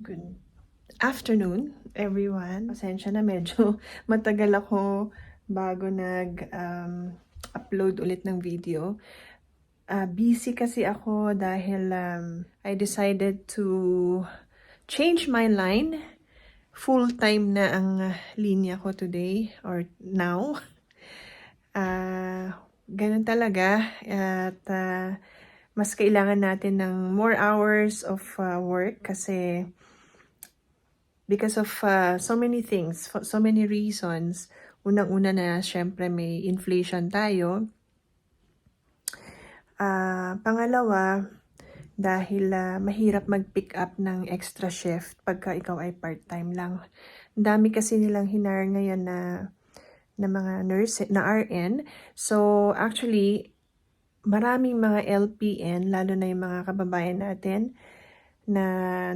Good afternoon, everyone. Pasensya na medyo matagal ako bago nag-upload ulit ng video. Ah, busy kasi ako dahil um, I decided to change my line. Full-time na ang linya ko today or now. Ah, ganun talaga. At ah, mas kailangan natin ng more hours of ah, work kasi because of uh, so many things, for so many reasons. Unang-una na, syempre, may inflation tayo. Ah, pangalawa, dahil ah, mahirap mag-pick up ng extra shift pagka ikaw ay part-time lang. Ang dami kasi nilang hinar ngayon na na mga nurse, na RN. So, actually, maraming mga LPN, lalo na yung mga kababayan natin, na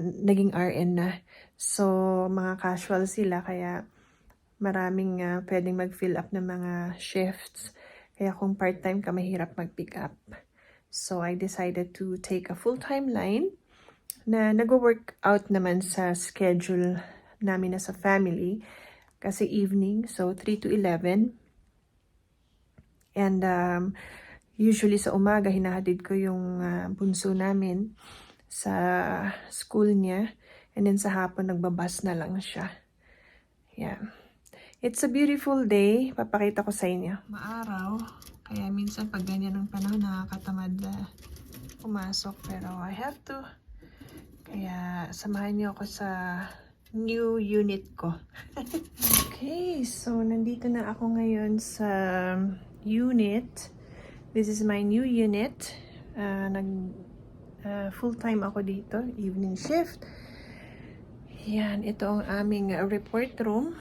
naging RN na. So, mga casual sila, kaya maraming ah, pwedeng mag-fill up ng mga shifts. Kaya kung part-time ka, mahirap mag-pick up. So, I decided to take a full-time line na nag-work out naman sa schedule namin as a family. Kasi evening, so 3 to 11. And um, usually sa umaga, hinahatid ko yung ah, bunso namin sa school niya. And then sa hapon, nagbabas na lang siya. Yeah. It's a beautiful day. Papakita ko sa inyo. Maaraw. Kaya minsan pag ganyan ang panahon, nakakatamad na pumasok. Pero I have to. Kaya samahan niyo ako sa new unit ko. okay, so nandito na ako ngayon sa unit. This is my new unit. Ah, nag ah, full-time ako dito, evening shift. Yan, ito ang aming ah, report room.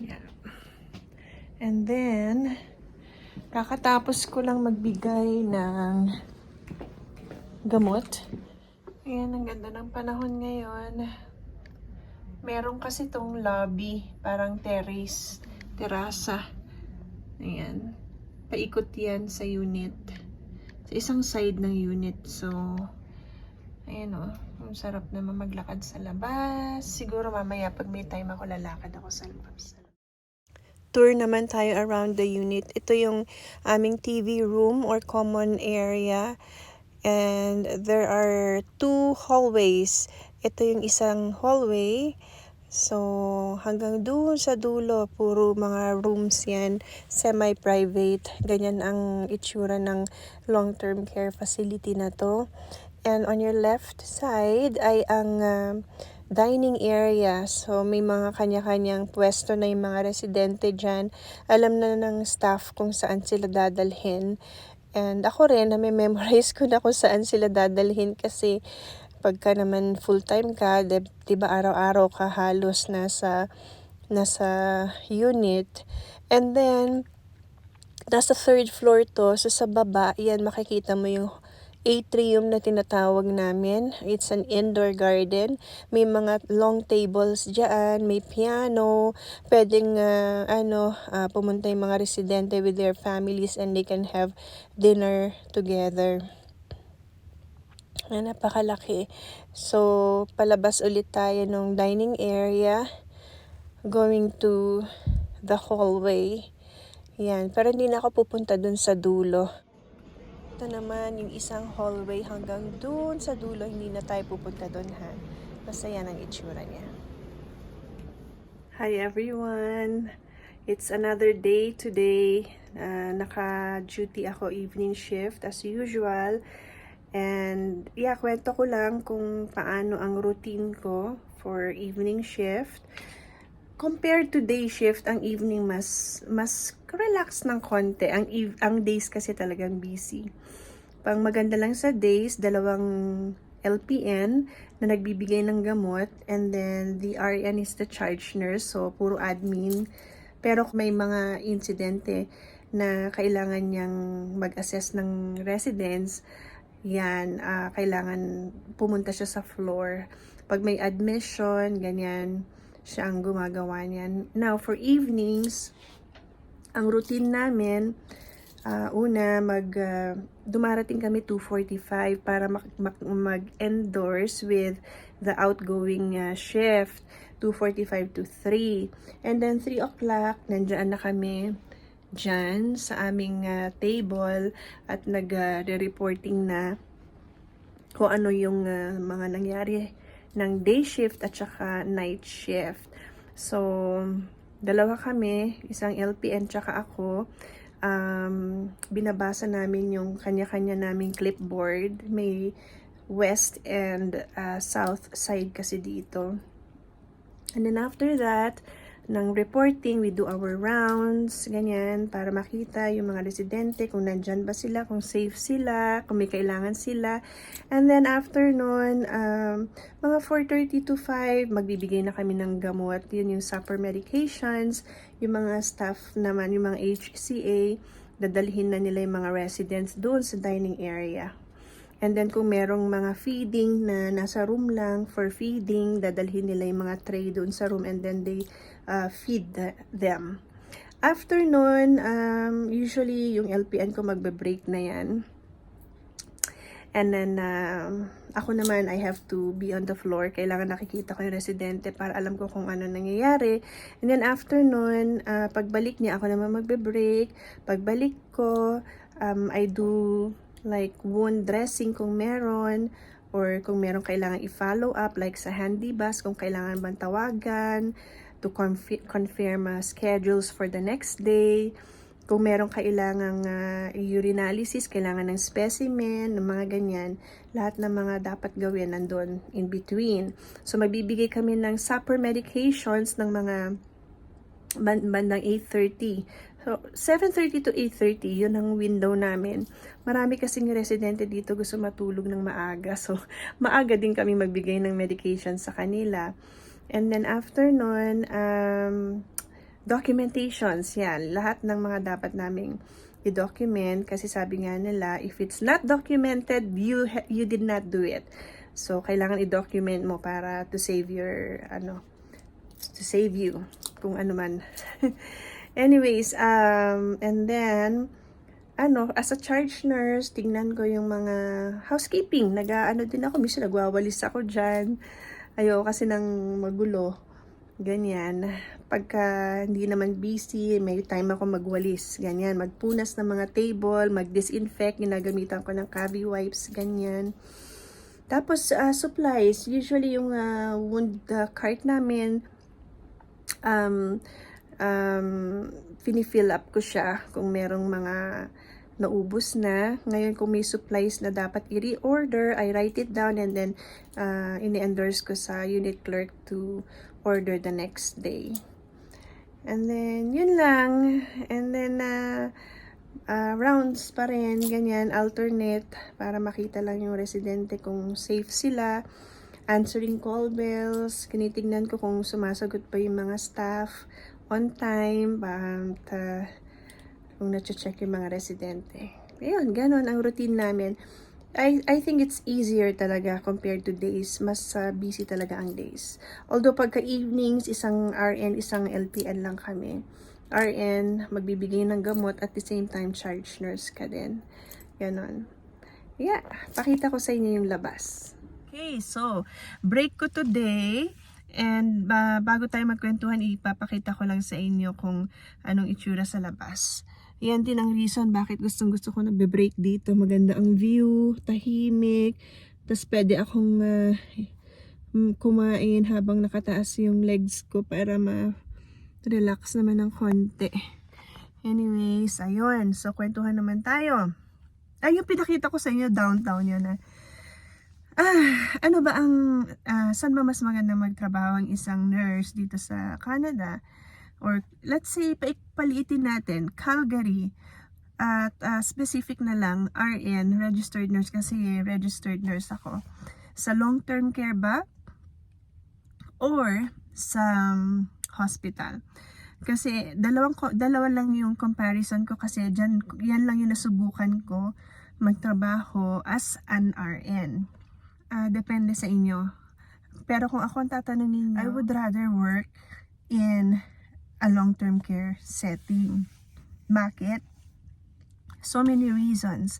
Yan. And then, kakatapos ko lang magbigay ng gamot. Ayan, ang ganda ng panahon ngayon. Meron kasi tong lobby, parang terrace, terasa. Ayan. Paikot yan sa unit. Sa isang side ng unit. So, ayan o. Ang sarap naman maglakad sa labas. Siguro mamaya pag may time ako, lalakad ako sa labas. Tour naman tayo around the unit. Ito yung aming TV room or common area. And there are two hallways. Ito yung isang hallway. So, hanggang doon sa dulo, puro mga rooms yan, semi-private. Ganyan ang itsura ng long-term care facility na to. And on your left side ay ang ah, dining area. So, may mga kanya-kanyang pwesto na yung mga residente dyan. Alam na ng staff kung saan sila dadalhin. And ako rin, na-memorize ko na kung saan sila dadalhin kasi pagka naman full-time ka, di, di ba araw-araw ka halos nasa, nasa unit. And then, nasa third floor to, so sa baba, yan makikita mo yung atrium na tinatawag namin. It's an indoor garden. May mga long tables dyan, may piano, pwedeng ah, ano, ah, pumunta yung mga residente with their families and they can have dinner together. Ah, napakalaki. So, palabas ulit tayo ng dining area. Going to the hallway. Yan. Pero hindi na ako pupunta dun sa dulo. Ito naman yung isang hallway hanggang dun sa dulo. Hindi na tayo pupunta dun ha. Basta yan ang itsura niya. Hi everyone! It's another day today. Uh, naka-duty ako evening shift as usual. And yeah, kwento ko lang kung paano ang routine ko for evening shift. Compared to day shift, ang evening mas mas relax ng konti. Ang eve- ang days kasi talagang busy. Pang maganda lang sa days, dalawang LPN na nagbibigay ng gamot and then the RN is the charge nurse so puro admin pero may mga insidente na kailangan niyang mag-assess ng residents yan, ah, kailangan pumunta siya sa floor. Pag may admission, ganyan, siya ang gumagawa niyan. Now, for evenings, ang routine namin, Ah, una, mag, ah, dumarating kami 2.45 para mag-endorse with the outgoing ah, shift, 2.45 to 3. And then 3 o'clock, nandiyan na kami dyan sa aming ah, table at nag-reporting na kung ano yung ah, mga nangyari ng day shift at saka night shift. So, dalawa kami, isang LPN tsaka ako. Um, binabasa namin yung kanya-kanya naming clipboard. May west and ah, south side kasi dito. And then after that, ng reporting, we do our rounds, ganyan, para makita yung mga residente, kung nandyan ba sila, kung safe sila, kung may kailangan sila. And then after nun, um, mga 4.30 to 5, magbibigay na kami ng gamot. Yun yung supper medications, yung mga staff naman, yung mga HCA, dadalhin na nila yung mga residents doon sa dining area. And then kung merong mga feeding na nasa room lang for feeding, dadalhin nila yung mga tray doon sa room and then they uh, feed the- them. After nun, um, usually yung LPN ko magbe-break na yan. And then, um, ako naman, I have to be on the floor. Kailangan nakikita ko yung residente para alam ko kung ano nangyayari. And then, after nun, uh, pagbalik niya, ako naman magbe-break. Pagbalik ko, um, I do like wound dressing kung meron or kung meron kailangan i-follow up like sa handy bus kung kailangan bang tawagan to confi- confirm uh, schedules for the next day kung meron kailangang uh, urinalysis, kailangan ng specimen, ng mga ganyan, lahat ng mga dapat gawin nandun in between. So, magbibigay kami ng supper medications ng mga ban- bandang 8.30. So, 7.30 to 8.30, yun ang window namin. Marami kasing residente dito gusto matulog ng maaga. So, maaga din kami magbigay ng medication sa kanila. And then after nun, um, documentations, yan. Lahat ng mga dapat naming i-document kasi sabi nga nila, if it's not documented, you you did not do it. So, kailangan i-document mo para to save your, ano, to save you, kung ano man. Anyways, um, and then, ano, as a charge nurse, tingnan ko yung mga housekeeping. Nag-ano din ako, minsan nagwawalis ako dyan. Ayoko kasi ng magulo. Ganyan. Pagka hindi naman busy, may time ako magwalis. Ganyan. Magpunas ng mga table, mag-disinfect, ginagamitan ko ng cavi wipes, ganyan. Tapos, ah, supplies. Usually, yung ah, wound ah, cart namin, um, um, fini-fill up ko siya kung merong mga naubos na. Ngayon, kung may supplies na dapat i-reorder, I write it down and then uh, ini-endorse ko sa unit clerk to order the next day. And then, yun lang. And then, uh, uh, rounds pa rin, ganyan, alternate, para makita lang yung residente kung safe sila. Answering call bells, kinitignan ko kung sumasagot pa yung mga staff on time, at uh, kung na-check yung mga residente. Ayun, ganun ang routine namin. I, I think it's easier talaga compared to days. Mas uh, busy talaga ang days. Although pagka evenings, isang RN, isang LPN lang kami. RN, magbibigay ng gamot at the same time charge nurse ka din. Ganon. Yeah, pakita ko sa inyo yung labas. Okay, so, break ko today. And ba bago tayo magkwentuhan, ipapakita ko lang sa inyo kung anong itsura sa labas. Yan din ang reason bakit gustong gusto ko nagbe-break dito. Maganda ang view, tahimik. Tapos pwede akong ah, mm, kumain habang nakataas yung legs ko para ma-relax naman ng konti. Anyways, ayun. So, kwentuhan naman tayo. Ay, yung pinakita ko sa inyo, downtown yun na. Ah, ano ba ang, ah, saan ba mas maganda magtrabaho ang isang nurse dito sa Canada? Or let's say, pa- paliitin natin, Calgary, at ah, specific na lang, RN, registered nurse, kasi registered nurse ako. Sa long-term care ba? Or sa um, hospital? Kasi dalawang dalawa lang yung comparison ko kasi diyan yan lang yung nasubukan ko magtrabaho as an RN. Ah, depende sa inyo. Pero kung ako ang tatanungin niyo, I would rather work in a long-term care setting. Bakit? so many reasons.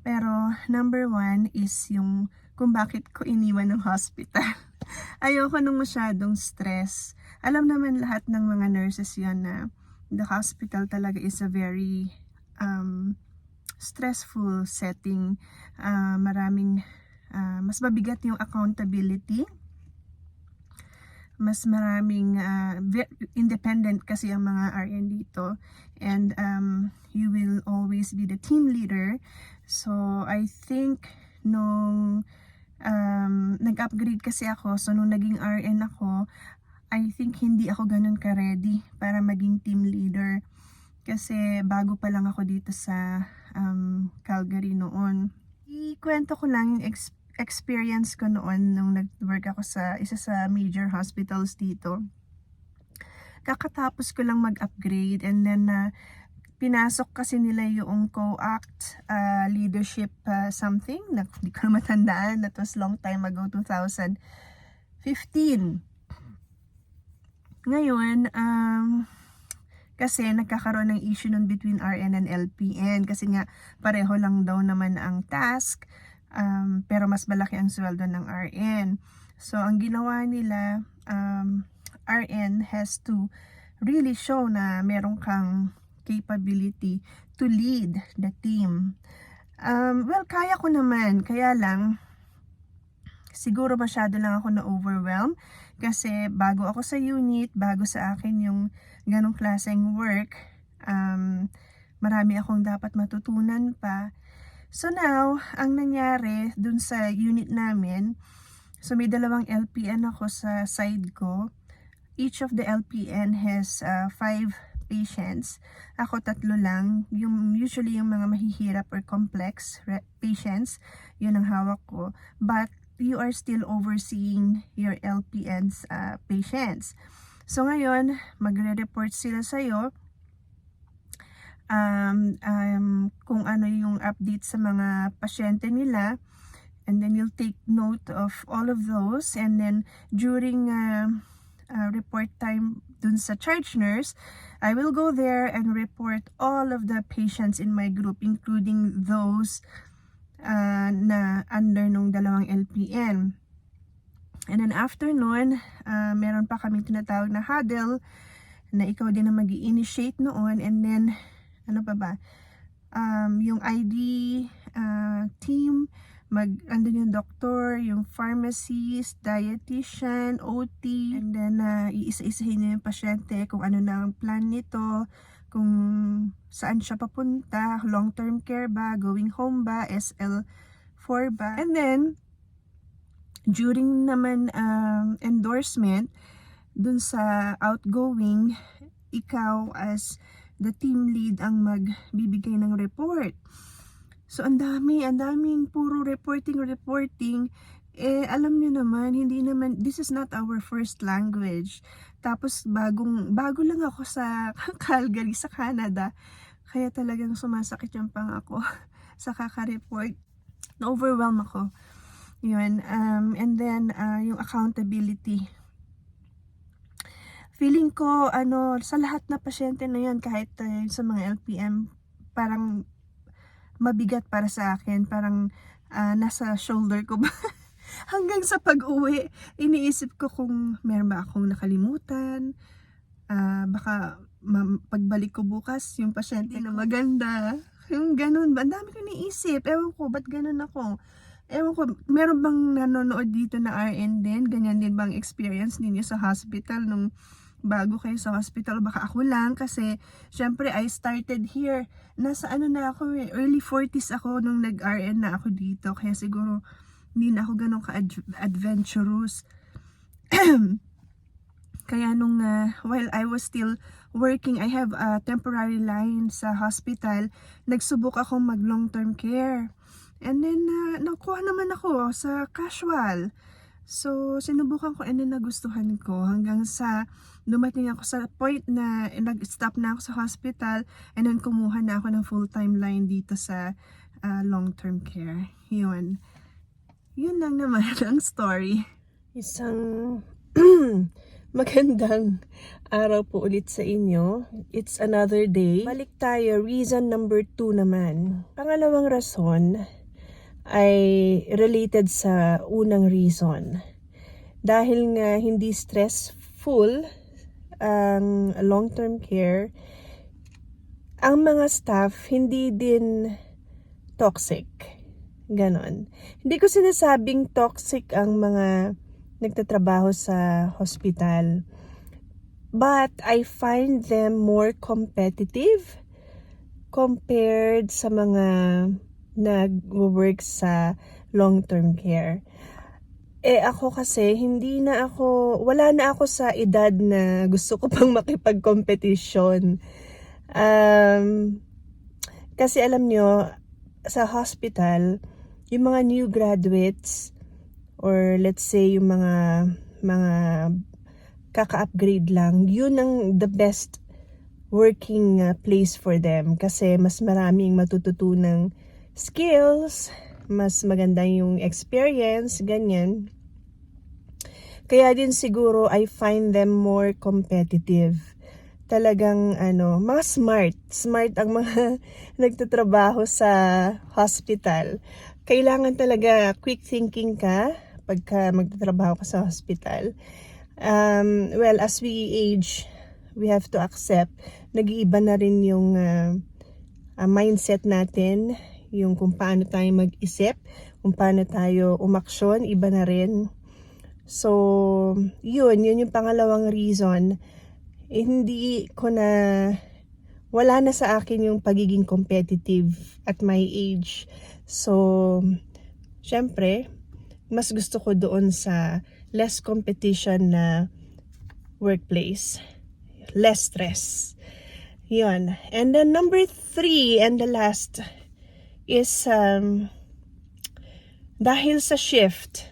Pero number one is yung kung bakit ko iniwan ng hospital. Ayoko nung masyadong stress. Alam naman lahat ng mga nurses yon na the hospital talaga is a very um, stressful setting. Ah, maraming, ah, mas mabigat yung accountability. Mas maraming ve- independent kasi ang mga RN dito. And um, you will always be the team leader. So, I think nung um, nag-upgrade kasi ako, so nung naging RN ako, I think hindi ako ganun ka-ready para maging team leader. Kasi bago pa lang ako dito sa um, Calgary noon. Ikwento ko lang yung ex- experience ko noon nung nag-work ako sa isa sa major hospitals dito. Kakatapos ko lang mag-upgrade and then na pinasok kasi nila yung co-act uh, leadership uh, something na hindi ko matandaan. That was long time ago 2015 ngayon um, kasi nagkakaroon ng issue nun between RN and LPN kasi nga pareho lang daw naman ang task um, pero mas malaki ang sweldo ng RN so ang ginawa nila um, RN has to really show na meron kang capability to lead the team. Um, well, kaya ko naman. Kaya lang, siguro masyado lang ako na-overwhelm kasi bago ako sa unit, bago sa akin yung ganong klaseng work, um, marami akong dapat matutunan pa. So now, ang nangyari dun sa unit namin, so may dalawang LPN ako sa side ko. Each of the LPN has uh, five patients. Ako tatlo lang. Yung, usually yung mga mahihirap or complex patients, yun ang hawak ko. But you are still overseeing your LPN's uh, patients. So ngayon, magre-report sila sa'yo um, um, kung ano yung update sa mga pasyente nila. And then you'll take note of all of those. And then during uh, uh, report time dun sa charge nurse, I will go there and report all of the patients in my group, including those uh, na under nung dalawang LPN. And then after nun, uh, meron pa kaming tinatawag na huddle na ikaw din na mag initiate noon. And then, ano pa ba? Um, yung ID uh, team, mag, andun yung doctor, yung pharmacist, dietitian, OT, and then uh, iisa-isahin niya yung pasyente kung ano na ang plan nito, kung saan siya papunta, long-term care ba, going home ba, SL4 ba. And then, during naman um, endorsement, dun sa outgoing, ikaw as the team lead ang magbibigay ng report. So, ang dami, ang daming puro reporting, reporting. Eh, alam niyo naman, hindi naman, this is not our first language. Tapos, bagong, bago lang ako sa Calgary, sa Canada. Kaya talagang sumasakit yung pang ako sa kaka-report. Na-overwhelm ako. Yun. Um, and then, uh, yung accountability. Feeling ko, ano, sa lahat na pasyente na yan, kahit uh, sa mga LPM, parang mabigat para sa akin. Parang ah, nasa shoulder ko ba. Hanggang sa pag-uwi, iniisip ko kung meron ba akong nakalimutan. Ah, baka pagbalik ko bukas, yung pasyente na maganda. Yung ganun ba? Ang dami ko iniisip. Ewan ko, ba't ganun ako? Ewan ko, meron bang nanonood dito na RN din? Ganyan din bang experience ninyo sa hospital nung bago kayo sa hospital, baka ako lang kasi syempre I started here. Nasa ano na ako eh, early 40s ako nung nag-RN na ako dito. Kaya siguro hindi na ako ganun ka-adventurous. Kaya nung uh, while I was still working, I have a temporary line sa hospital. Nagsubok akong mag long-term care. And then, uh, nakuha naman ako sa casual. So, sinubukan ko then nagustuhan ko hanggang sa dumating ako sa point na nag-stop na ako sa hospital and then kumuha na ako ng full-time line dito sa uh, long-term care. Yun. Yun lang naman ang story. Isang Magandang araw po ulit sa inyo. It's another day. Balik tayo, reason number two naman. Pangalawang rason ay related sa unang reason. Dahil nga hindi stressful ang long-term care, ang mga staff hindi din toxic. Ganon. Hindi ko sinasabing toxic ang mga nagtatrabaho sa hospital. But I find them more competitive compared sa mga nag-work sa long-term care. Eh ako kasi, hindi na ako, wala na ako sa edad na gusto ko pang makipag-competition. Um, kasi alam nyo, sa hospital, yung mga new graduates, or let's say yung mga mga kaka-upgrade lang, yun ang the best working uh, place for them kasi mas maraming matututunang skills, mas maganda yung experience, ganyan. Kaya din siguro I find them more competitive. Talagang ano, mga smart. Smart ang mga nagtatrabaho sa hospital. Kailangan talaga quick thinking ka pagka magtatrabaho ka sa hospital. Um, well, as we age, we have to accept, nag-iiba na rin yung uh, uh, mindset natin, yung kung paano tayo mag-isip, kung paano tayo umaksyon, iba na rin. So, yun, yun yung pangalawang reason. Eh, hindi ko na, wala na sa akin yung pagiging competitive at my age. So, syempre, mas gusto ko doon sa less competition na workplace. Less stress. Yun. And then number three and the last is um, dahil sa shift.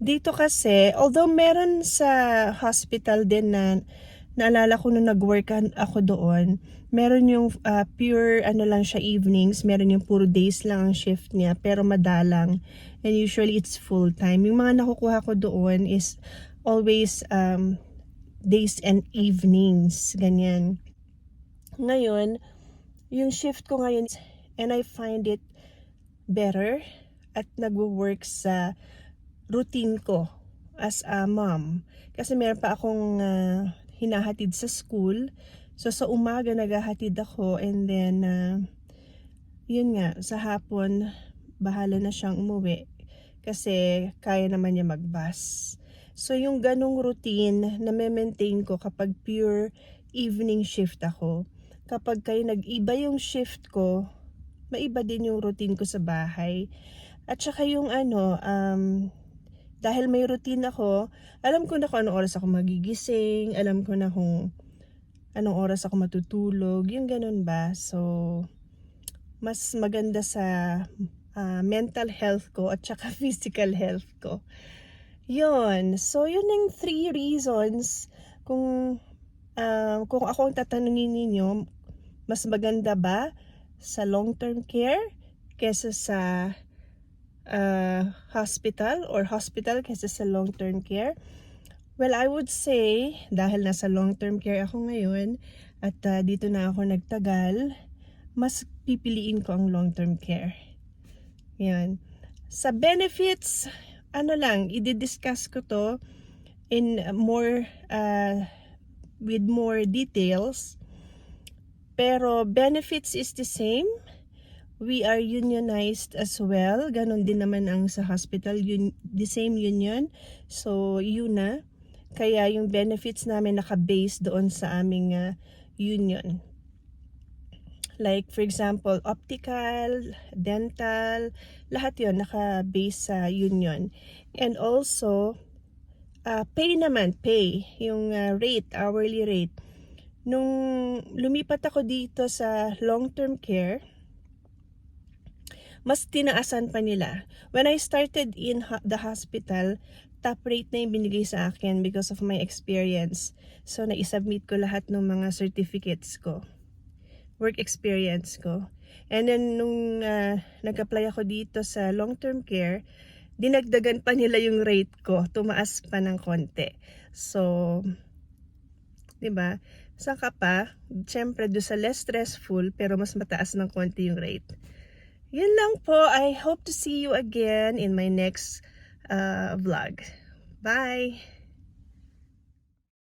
Dito kasi, although meron sa hospital din na naalala ko nung nag-work ako doon, meron yung uh, pure ano lang siya evenings, meron yung puro days lang ang shift niya, pero madalang. And usually it's full time. Yung mga nakukuha ko doon is always um, days and evenings, ganyan. Ngayon, yung shift ko ngayon and I find it better at nagwo-work sa routine ko as a mom. Kasi meron pa akong uh, hinahatid sa school. So sa umaga naghahatid ako and then uh, yun nga sa hapon bahala na siyang umuwi kasi kaya naman niya magbus. So yung ganong routine na maintain ko kapag pure evening shift ako. Kapag kayo nag-iba yung shift ko, maiba din yung routine ko sa bahay. At saka yung ano, um, dahil may routine ako, alam ko na kung anong oras ako magigising, alam ko na kung anong oras ako matutulog, yung ganun ba. So, mas maganda sa uh, mental health ko at saka physical health ko. Yun. So, yun yung three reasons kung uh, kung ako ang tatanungin ninyo, mas maganda ba sa long-term care kesa sa uh, hospital or hospital kesa sa long-term care? Well, I would say, dahil nasa long-term care ako ngayon at uh, dito na ako nagtagal, mas pipiliin ko ang long-term care. Yan. Sa benefits, ano lang, i-discuss ko to in more, uh, with more details. Pero benefits is the same. We are unionized as well. Ganon din naman ang sa hospital, un- the same union. So, yun na. Kaya yung benefits namin naka-base doon sa aming uh, union. Like, for example, optical, dental, lahat yon naka-base sa union. And also, uh, pay naman, pay, yung uh, rate, hourly rate. Nung lumipat ako dito sa long-term care, mas tinaasan pa nila. When I started in the hospital, top rate na yung binigay sa akin because of my experience. So, na-submit ko lahat ng mga certificates ko. Work experience ko. And then, nung uh, nag-apply ako dito sa long-term care, dinagdagan pa nila yung rate ko. Tumaas pa ng konti. So, 'di ba? Saka pa, syempre do sa less stressful pero mas mataas ng konti yung rate. Yun lang po. I hope to see you again in my next uh, vlog. Bye!